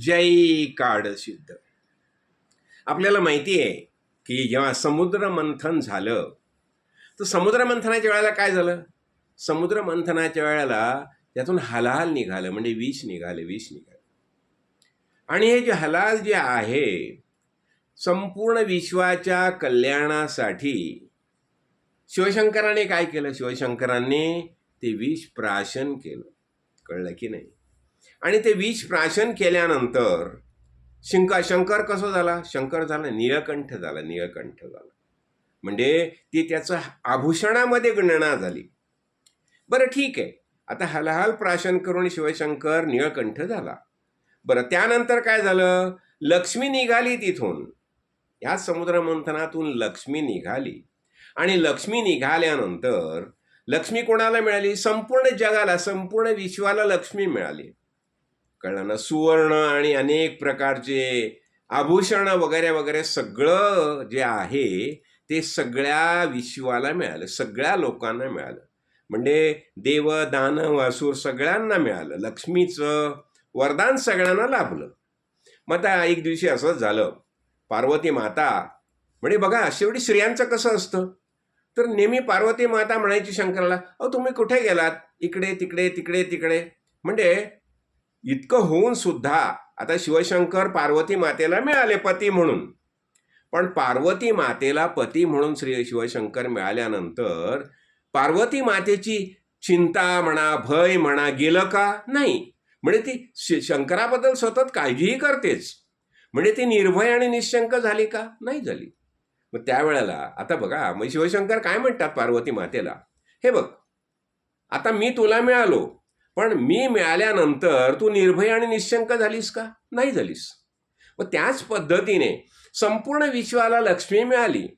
जय काड सिद्ध. आपल्याला माहिती आहे की जेव्हा समुद्र मंथन झालं तर समुद्र मंथनाच्या वेळेला काय झालं? समुद्र मंथनाच्या वेळेला त्यातून हलाल निघालं म्हणजे विष निघाले विष निघाले. आणि हे जे हलाल जे आहे संपूर्ण विश्वाच्या कल्याणासाठी शिवशंकराने काय केलं? शिवशंकरांनी ते विष प्राशन केलं. कळलं की नाही? आणि ते विष प्राशन केल्यानंतर शंका शंकर कसं झाला? शंकर झाला निळकंठ झाला निळकंठ झाला. म्हणजे ती त्याचं आभूषणामध्ये गणना झाली. बरं ठीक आहे. आता हलहाल प्राशन करून शिवशंकर निळकंठ झाला. बरं त्यानंतर काय झालं? लक्ष्मी निघाली तिथून. ह्या समुद्रमंथनातून लक्ष्मी निघाली. आणि लक्ष्मी निघाल्यानंतर लक्ष्मी कोणाला मिळाली? संपूर्ण जगाला संपूर्ण विश्वाला लक्ष्मी मिळाली. कळलं ना. सुवर्ण आणि अनेक प्रकारचे आभूषण वगैरे वगैरे सगळं जे आहे ते सगळ्या विश्वाला मिळालं. सगळ्या लोकांना मिळालं. म्हणजे देव दानव असुर सगळ्यांना मिळालं. लक्ष्मीचं वरदान सगळ्यांना लाभलं. मग आता एक दिवशी असंच झालं. पार्वती माता म्हणजे बघा शेवटी स्त्रियांचं कसं असतं? तर नेहमी पार्वती माता म्हणायची शंकराला अहो तुम्ही कुठे गेलात? इकडे तिकडे तिकडे तिकडे. म्हणजे इतकं होऊन सुद्धा आता शिवशंकर पार्वती मातेला मिळाले पती म्हणून. पण पार्वती मातेला पती म्हणून श्री शिवशंकर मिळाल्यानंतर पार्वती मातेची चिंता म्हणा भय म्हणा गेलं का? नाही. म्हणजे ती श- शंकराबद्दल सतत काळजीही करतेच. म्हणजे ती निर्भय आणि निशंक झाली का? नाही झाली. मग त्यावेळेला आता बघा मग शिवशंकर काय म्हणतात पार्वती मातेला? हे बघ. आता मी तुला मिळालो. पण मी मिळाल्यानंतर तू निर्भय आणि निशंक झालीस का? नाही झालीस. मग त्याच पद्धतीने संपूर्ण विश्वाला लक्ष्मी मिळाली.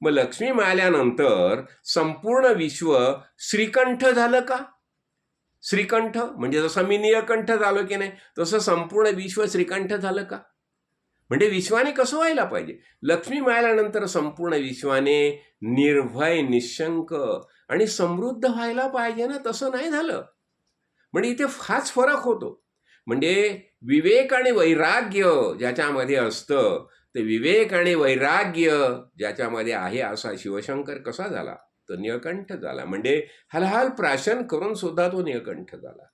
मग लक्ष्मी मिळाल्यानंतर संपूर्ण विश्व श्रीकंठ झालं का? श्रीकंठ? म्हणजे जसं मी निळकंठ झालो की नाही तसं संपूर्ण विश्व श्रीकंठ झालं का? म्हणजे विश्वाने कसं व्हायला पाहिजे? लक्ष्मी मिळाल्यानंतर संपूर्ण विश्वाने निर्भय निशंक आणि समृद्ध व्हायला पाहिजे ना? तसं नाही झालं. म्हणजे इथे हाच फरक होतो. म्हणजे विवेक आणि वैराग्य ज्याच्यामध्ये असतं ते विवेक आणि वैराग्य ज्याच्यामध्ये आहे असा शिवशंकर कसा झाला? तो निळकंठ झाला. म्हणजे हलहाल प्राशन करून सुद्धा तो निळकंठ झाला.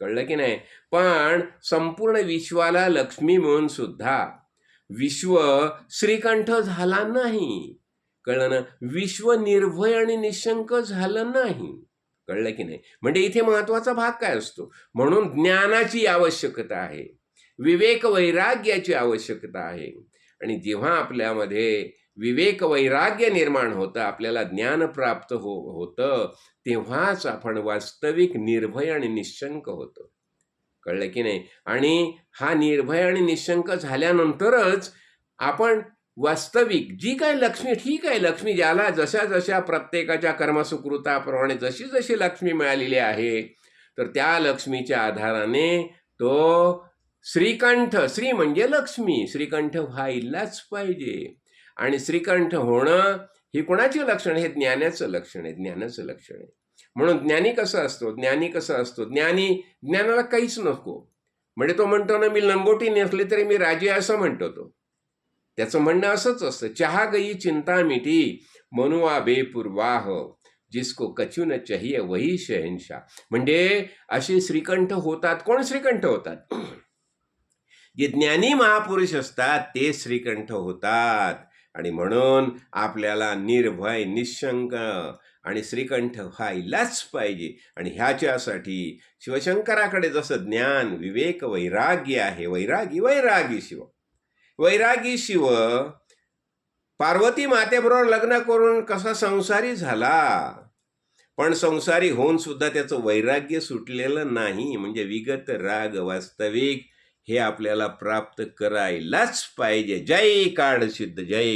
कळलं की नाही? पण संपूर्ण विश्वाला लक्ष्मी म्हणून सुद्धा विश्व श्रीकंठ झाला नाही. कळलं ना? विश्व निर्भय आणि निशंक झालं नाही. कळलं की नाही? म्हणजे इथे महत्त्वाचा भाग काय असतो? म्हणून ज्ञानाची आवश्यकता आहे. विवेक वैराग्याची आवश्यकता आहे. आणि जेव्हा आपल्यामध्ये विवेक वैराग्य निर्माण होतं आपल्याला ज्ञान प्राप्त हो होतं तेव्हाच आपण वास्तविक निर्भय आणि निशंक होतं. कळलं की नाही? आणि हा निर्भय आणि निशंक झाल्यानंतरच आपण वास्तविक जी काय लक्ष्मी ठीक आहे. लक्ष्मी ज्याला जशा जशा प्रत्येकाच्या कर्मसुकृताप्रमाणे जशी जशी लक्ष्मी मिळालेली आहे तर त्या लक्ष्मीच्या आधाराने तो श्रीकंठ श्री म्हणजे लक्ष्मी. श्रीकंठ व्हायलाच पाहिजे. आणि श्रीकंठ होणं ही कोणाची लक्षण हे ज्ञानाचं लक्षण आहे. ज्ञानाचं लक्षण आहे. म्हणून ज्ञानी कसं असतो? ज्ञानी कसं असतो? ज्ञानी ज्ञानाला काहीच नको. म्हणजे तो म्हणतो ना मी लंगोटी नेसली तरी मी राजे आहे असं म्हणतो तो. त्याचं म्हणणं असंच असतं चहा गई चिंता मिटी मनुआ बेपुरवाह जिसको कचू न चाहिए वही शहनशाह. म्हणजे असे श्रीकंठ होतात कोण श्रीकंठ होतात? जे ज्ञानी महापुरुष असतात ते श्रीकंठ होतात. आणि म्हणून आपल्याला निर्भय निशंक आणि श्रीकंठ व्हायलाच पाहिजे. आणि ह्याच्यासाठी शिवशंकराकडे जसं ज्ञान विवेक वैराग्य आहे वैरागी वैरागी शिव. वैरागी शिव पार्वती मातेबरोबर लग्न करून कसा संसारी झाला? पण संसारी होऊन सुद्धा त्याचं वैराग्य सुटलेलं नाही. म्हणजे विगत राग वास्तविक हे आपल्याला प्राप्त करायलाच पाहिजे. जय काळ सिद्ध जय